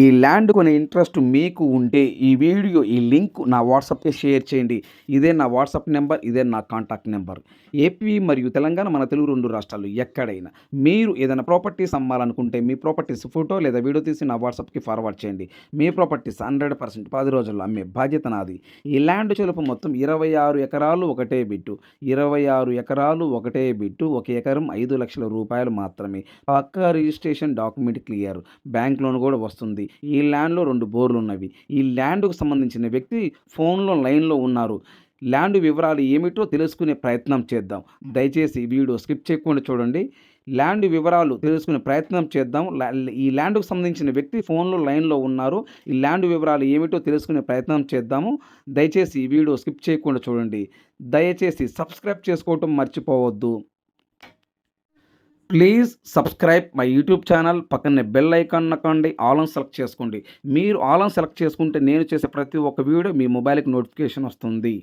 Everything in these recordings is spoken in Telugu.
ఈ ల్యాండ్ కొనే ఇంట్రెస్ట్ మీకు ఉంటే ఈ వీడియో ఈ లింక్ నా వాట్సాప్కి షేర్ చేయండి. ఇదే నా వాట్సాప్ నెంబర్ ఇదే నా కాంటాక్ట్ నెంబర్. ఏపీ మరియు తెలంగాణ మన తెలుగు రెండు రాష్ట్రాలు ఎక్కడైనా మీరు ఏదైనా ప్రాపర్టీస్ అమ్మాలనుకుంటే మీ ప్రాపర్టీస్ ఫోటో లేదా వీడియో తీసి నా వాట్సాప్కి ఫార్వర్డ్ చేయండి. మీ ప్రాపర్టీస్ హండ్రెడ్ పర్సెంట్ పది రోజుల్లో అమ్మే బాధ్యత నాది. ఈ ల్యాండ్ చెలుపు మొత్తం ఇరవై ఆరు ఎకరాలు ఒకటే బిట్టు. ఇరవై ఆరు ఎకరాలు ఒకటే బిట్టు. ఒక ఎకరం ఐదు లక్షల రూపాయలు మాత్రమే. పక్కా registration document clear. Bank loan కూడా వస్తుంది. ఈ ల్యాండ్లో రెండు బోర్లు ఉన్నవి ఈ ల్యాండ్కు సంబంధించిన వ్యక్తి ఫోన్లో లైన్లో ఉన్నారు. ల్యాండ్ వివరాలు ఏమిటో తెలుసుకునే ప్రయత్నం చేద్దాం. దయచేసి వీడియో స్కిప్ చేయకుండా చూడండి. ల్యాండ్ వివరాలు తెలుసుకునే ప్రయత్నం చేద్దాం. ఈ ల్యాండ్కు సంబంధించిన వ్యక్తి ఫోన్లో లైన్లో ఉన్నారు. ఈ ల్యాండ్ వివరాలు ఏమిటో తెలుసుకునే ప్రయత్నం చేద్దాము. దయచేసి ఈ వీడియో స్కిప్ చేయకుండా చూడండి. దయచేసి సబ్స్క్రైబ్ చేసుకోవటం మర్చిపోవద్దు. Please subscribe my YouTube channel. పక్కనే బెల్ ఐకాన్ నొక్కండి. ఆల్ ఆన్ సెలెక్ట్ చేసుకోండి. మీరు ఆల్ ఆన్ సెలెక్ట్ చేసుకుంటే నేను చేసే ప్రతి ఒక్క వీడియో మీ మొబైల్కి నోటిఫికేషన్ వస్తుంది.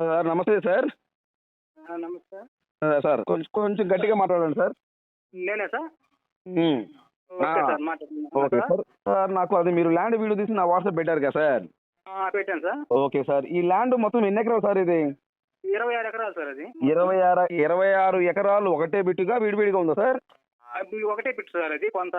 సార్ నమస్తే సార్. నమస్తే. సార్ కొంచెం కొంచెం గట్టిగా మాట్లాడండి సార్. నేనే సార్. ఓకే ఆ, సార్. సార్ నాకు అది మీరు ల్యాండ్ వీడియో తీసి నా వాట్సాప్ పెట్టారు కదా సార్. ఆ, పెట్టాను సార్. Okay sir. ఈ ల్యాండ్ మొత్తం ఎన్ని ఎకరాలు సార్ ఇది? ఇరవై ఆరు ఎకరాలు సార్ అది. ఇరవై ఆరు ఇరవై ఆరు ఎకరాలు ఒకటే బిట్టుగా విడివిడిగా ఉందా సార్? అది ఒకటే పిట్టు సార్ అది. కొంత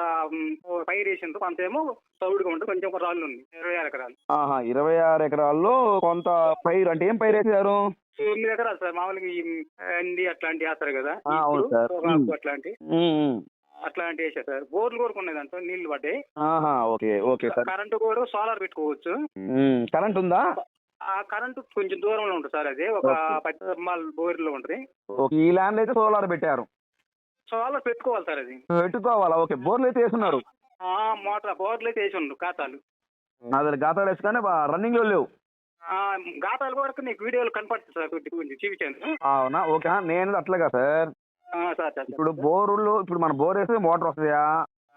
పైరు వేసింది కొంత ఏమో చౌడుగా ఉంటుంది. కొంచెం ఒక రాళ్ళు ఉంది. ఇరవై ఆరు ఎకరాలు. ఆహా ఇరవై ఆరు ఎకరాల్లో కొంత పైరు అంటే ఏం పైరు వేసారు తొమ్మిది ఎకరాలు సార్. మామూలుగా అండి అట్లాంటి వేస్తారు కదా. అవును సార్. అట్లాంటి. అట్లాంటి వేసారు సార్. బోర్లు కూడా ఉన్నాయి దాంట్లో నీళ్ళు పడ్డాయి. ఆహా ఓకే ఓకే సార్. కరెంటు కూడా సోలార్ పెట్టుకోవచ్చు. కరెంట్ ఉందా? ఆ కరెంటు కొంచెం దూరంలో ఉంటుంది సార్ అది. ఒక. పది స్తంభాల బోర్లో ఉంటుంది. ఈ ల్యాండ్ అయితే సోలార్ పెట్టారు. సోలార్ పెట్టుకోవాలి సార్ అది. పెట్టుకోవాలా? ఓకే. బోర్లు అయితే వేస్తున్నారు ఆ, మోటార్ బోర్లు అయితే వేసి ఉండు ఖాతాలు అదే గాతాలు వేసుకొని రన్నింగ్లో లేవు. ఆ, గాతాలు కూడా నీకు వీడియోలు కనపడుతుంది సార్ కొద్ది కొంచెం చూపించాను. అవునా? ఓకే. ఆ, నేను అట్లాగా సార్. ఆ, సార్ సార్ ఇప్పుడు బోరులు ఇప్పుడు మన బోర్ వేస్తే మోటార్ వస్తుందా?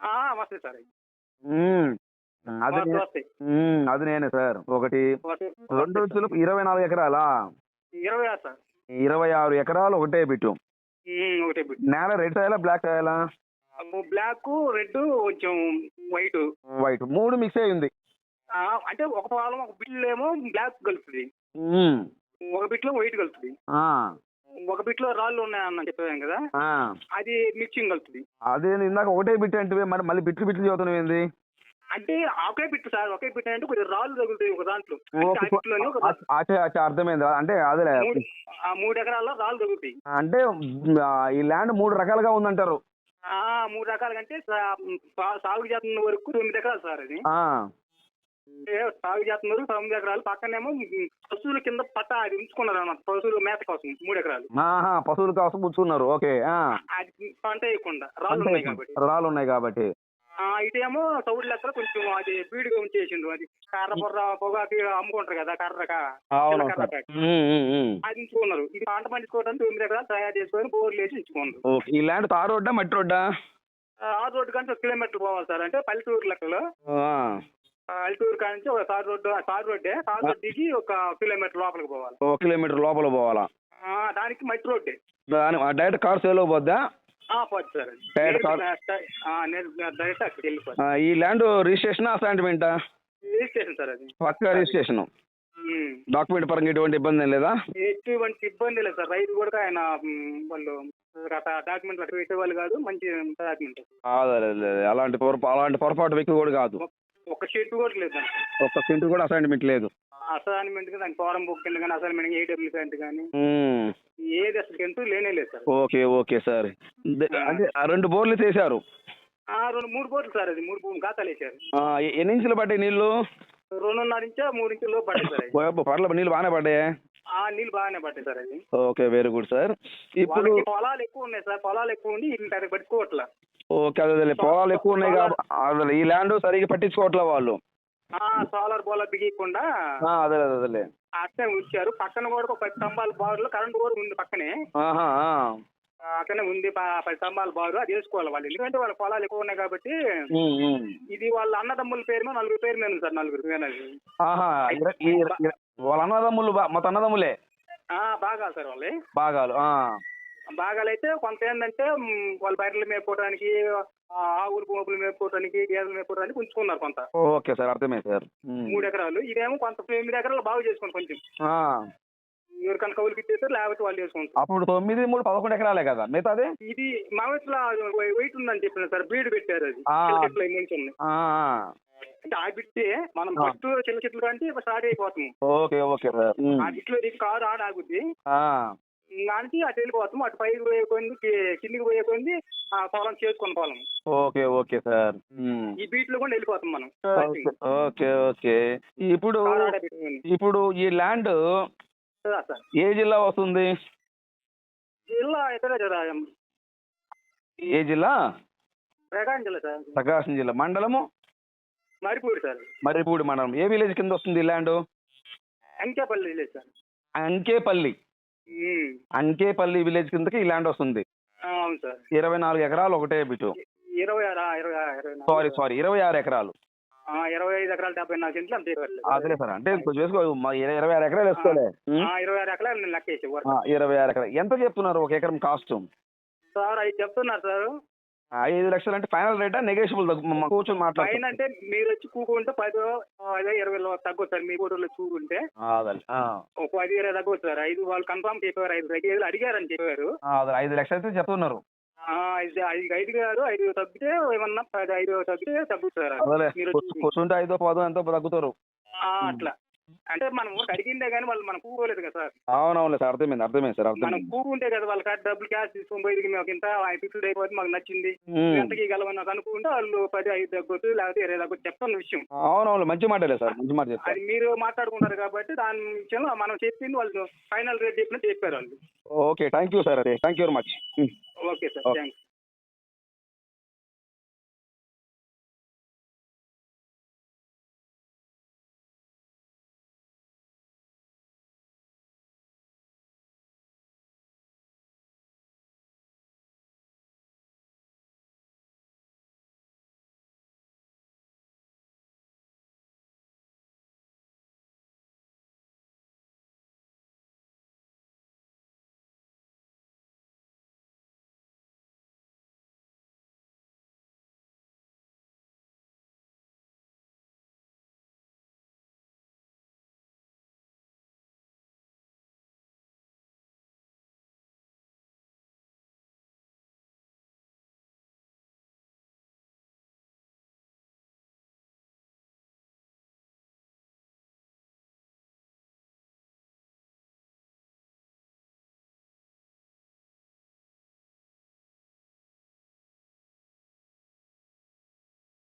ఆ, వస్తాయి సార్. అవి. మ్మ్. అది నేనే సార్. ఒకటి. రెండు వచ్చులు ఇరవై నాలుగు ఎకరాలా? ఇరవై ఆరు సార్. ఇరవై ఆరు ఎకరాలు ఒకటే బిట్టు. ఒకటే నేల రెడ్ సాయలా బ్లాక్ సాయలా బ్లాక్ రెడ్ కొంచెం వైట్ వైట్ మూడు మిక్స్ అయి ఉంది. అంటే ఒక పొలం ఒక బిట్లో ఏమో బ్లాక్ కలుస్తుంది. ఒక బిట్లో వైట్ కలుస్తుంది. ఆ, ఒక బిట్లో రాళ్ళు ఉన్నాయన్న చెప్పాను కదా. అది మిక్సింగ్ కలుస్తుంది. అదే ఇందాక ఒకటే బిట్ అంటే మరి మళ్ళీ బిట్లు బిట్లు చదువుతున్నావు ఏంది? అంటే ఒకే బిట్ సార్ ఒకే బిట్ అంటే కొద్దిగా రాళ్ళు తగులుతాయి ఒక దాంట్లో. అర్థమైంది. అంటే అదే మూడు ఆ మూడు ఎకరాల్లో రాళ్ళు తగులుతాయి. అంటే ఈ ల్యాండ్ మూడు రకాలుగా ఉందంటారు. ఆ మూడు రకాలుగా అంటే సాగు చేస్తున్న వరకు తొమ్మిది ఎకరాలు సార్ అది. సాగు చేస్తున్న వరకు తొమ్మిది ఎకరాలు. పక్కనేమో పశువుల కింద పట్ట అది ఉంచుకున్నారు అన్నమాట పశువుల మేత కోసం మూడు ఎకరాలు. పశువుల కోసం పుచ్చుకున్నారు ఓకే ఆ. అది పంట వేయకుండా. రాళ్ళు ఉన్నాయి కాబట్టి. రాళ్ళు ఉన్నాయి కాబట్టి. ఆ ఇటేమో చౌడు లెక్కలు కొంచెం అది బీడుగా ఉంచేసిండు అది. కర్ర బొర్ర పొగాకి అమ్ముకుంటారు కదా కర్ర. అది ఉంచుకున్నారు. ఇది పంట పండించుకోవడానికి తొమ్మిది ఎకరాలు తయారు చేసుకొని బోర్లు వేసి ఉంచుకున్నారు. ఈ ల్యాండ్ తార్ రోడ్డా మట్టి రోడ్డా? ఆ రోడ్డు కంటే ఒక కిలోమీటర్ పోవాలి సార్. అంటే పల్లెటూరు లెక్కలో. ఆ, ఆ, పల్లెటూరు కాడ నుంచి ఒక tar road tar రోడ్డే tar road దిగి ఒక కిలోమీటర్ లోపలికి పోవాలి. ఒక కిలోమీటర్ లోపల పోవాలా? దానికి మట్టి రోడ్డే. దాని డైరెక్ట్ కార్ సేల్ పోద్దా ఈ ల్యాండ్ రిజిస్ట్రేషన్ అసైన్మెంటా రిజిస్ట్రేషన్ సార్ అది. పక్క రిజిస్ట్రేషన్. డాక్యుమెంట్ పరంగా ఎటువంటి ఇబ్బంది ఏం లేదా? ఎటువంటి ఇబ్బంది లేదు సార్. రైతు కూడా ఆయన వాళ్ళు డాక్యుమెంట్లు అటు పెట్టేవాళ్ళు కాదు మంచి డాక్యుమెంట్. అలాంటి పొరపా అలాంటి పొరపాటు వ్యక్తి కూడా కాదు. ఒక షీట్ కూడా లేదు ఒక్క సెంటు కూడా అసైన్మెంట్ లేదు. అసైన్మెంట్ దానికి ఫారం బుక్ కింద కానీ అసైన్మెంట్ ఏడబ్ల్యూ ప్యాంట్ కానీ ఏది అసలు ఎంతూ లేనే లేదు సార్. Okay okay sir. అంటే ఆ రెండు బోర్లు చేశారు ఆ, రెండు మూడు బోట్లు సార్ అది మూడు బోర్లు ఖాతాలు వేసారు ఎన్ని ఇంచులు పడ్డాయి నీళ్ళు రెండున్నర ఇంచా మూడు ఇంచులు పడ్డాయి సార్ అది. పర్ల నీళ్ళు బాగానే పడ్డాయి? ఆ నీళ్ళు బాగానే పడ్డాయి సార్ అది. Okay very good sir. ఇప్పుడు పొలాలు ఎక్కువ ఉన్నాయి సార్ పొలాలు ఎక్కువ ఉండి పెద్ద పెట్టుకోవట్లా. ఓకే అదే పొలాలు ఎక్కువ ఉన్నాయి కాబట్టి ఈ ల్యాండ్ సరిగ్గా పట్టించుకోవట్లే వాళ్ళు. సోలార్ బోలా బిగియకుండా అదే అదే అదేలే. అట్లే ఉంచారు. పక్కన కూడా ఒక పది స్తంభాల బారులో కరెంట్ కూడా ఉంది పక్కనే. అక్కడనే ఉంది పది స్తంభాల బారు. అది వేసుకోవాలి వాళ్ళు. ఎందుకంటే వాళ్ళ పొలాలు ఎక్కువ ఉన్నాయి కాబట్టి. ఇది వాళ్ళ అన్నదమ్ముల పేరు మీద నలుగురు పేరు మీద సార్ నలుగురు వాళ్ళ అన్నదమ్ములు మొత్తం అన్నదమ్ములే? ఆ, బాగా సార్ వాళ్ళు బాగాలు ఆ. భాగాలైతే కొంత ఏంటంటే వాళ్ళ బర్రెలు మేపుకోవడానికి ఆవులు పోపులు మేపుకోవడానికి గేదెలు మేపుకోవడానికి ఉంచుకున్నారు కొంత. ఓకే సార్ అర్థమైంది సార్. మూడు ఎకరాలు. ఇదేమో కొంత ఎనిమిది ఎకరాలు బాగు చేసుకుని కొంచెం. ఎవరికైనా కౌలుకి ఇచ్చేసారు లేకపోతే వాళ్ళు చేసుకుంటారు. అప్పుడు తొమ్మిది మూడు పదకొండు ఎకరాలే కదా. మిగతాది? ఇది మా వయసులో వెయిట్ ఉందని చెప్పిన సార్ బీడు పెట్టారు అది. అంటే ఆ బిట్టే మనం. ఫస్ట్ చిల్ల చెట్లు కంటే స్టార్ట్ అయిపోతాం. Okay okay sir. ఆ బిట్లో కారు ఆడ ఆగుద్ది ఆ. దానికి అటు వెళ్ళిపోతాం అటు పైకి పోయే కొంది కిందికి పోయే కొంది ఆ పొలం చేసుకుని పొలం. Okay okay sir. ఈ బీట్లో కూడా వెళ్ళిపోతాం మనం. ఓకే ఓకే ఇప్పుడు ఇప్పుడు ఈ ల్యాండ్ ఏ జిల్లా వస్తుంది? జిల్లా ఎక్కడ కదా ఏ జిల్లా? ప్రకాశం జిల్లా సార్. ప్రకాశం జిల్లా. మండలము? మరిపూడి సార్. మర్రిపూడి మండలం. ఏ విలేజ్ కింద వస్తుంది land? Ankepalli village sir. Ankepalli. Ankepalli village కిందకి ఈ ల్యాండ్ వస్తుంది. ఆ, అవును సార్. ఇరవై నాలుగు ఎకరాలు ఒకటే బిటు. ఇరవై ఆరు. సారీ సారీ ఇరవై ఆరు ఎకరాలు. ఆ, ఇరవై ఐదు ఎకరాలు డెబ్బై నాలుగు సెంట్లు అంతే. అదే సార్ అంటే కొంచెం వేసుకో ఇరవై ఆరు ఎకరాలు వేసుకోలే. ఇరవై ఆరు ఎకరాలు నేను లెక్క వేసి ఆ, ఇరవై ఆరు ఎకరాలు. ఎంత చెప్తున్నారు ఒక ఎకరం కాస్ట్? సార్ అవి చెప్తున్నారు సార్. ఐదు లక్షలు అంటే ఫైనల్ రేటా? నెగోషియబుల్ కూర్చొని అంటే మీరు వచ్చి కూకుంటే పది అదే ఇరవై లో తగ్గొచ్చు సార్ మీ ఫోటోలో కూకుంటే ఒక పది ఇరవై తగ్గొచ్చు సార్ ఐదు వాళ్ళు కన్ఫర్మ్ చెప్పారు ఐదు ఐదు అడిగారని చెప్పారు ఐదు లక్షలు అయితే చెప్తున్నారు ఐదు ఐదు ఐదు గారు ఐదు తగ్గితే ఏమన్నా పది ఐదు తగ్గితే అదే. మీరు కూర్చుంటే ఐదో పదో ఎంతో తగ్గుతారు. అట్లా. అంటే మనం అడిగిందే కానీ వాళ్ళు మనం కూకోలేదు కదా సార్. అవునవును సార్ అర్థమైంది అర్థమైంది సార్ మనం కూకుంటే కదా వాళ్ళ కాడ డబ్బులు క్యాష్ తీసుకొని పోయి మాకు ఇంత ఫిక్స్డ్ అయిపోతే మాకు నచ్చింది. ఎంతకి గలవని నాకు అనుకుంటే వాళ్ళు పది ఐదు తగ్గొచ్చు లేకపోతే ఇరవై తగ్గొచ్చు చెప్తున్న విషయం. అవునవును మంచి మాటలే సార్ మంచి మాట అది మీరు మాట్లాడుకుంటారు కాబట్టి దాని విషయంలో మనం చెప్పింది వాళ్ళు ఫైనల్ రేట్ చెప్పినట్టు చెప్పారు వాళ్ళు. ఓకే థ్యాంక్ యూ సార్ అదే thank you very much. Okay sir. Thanks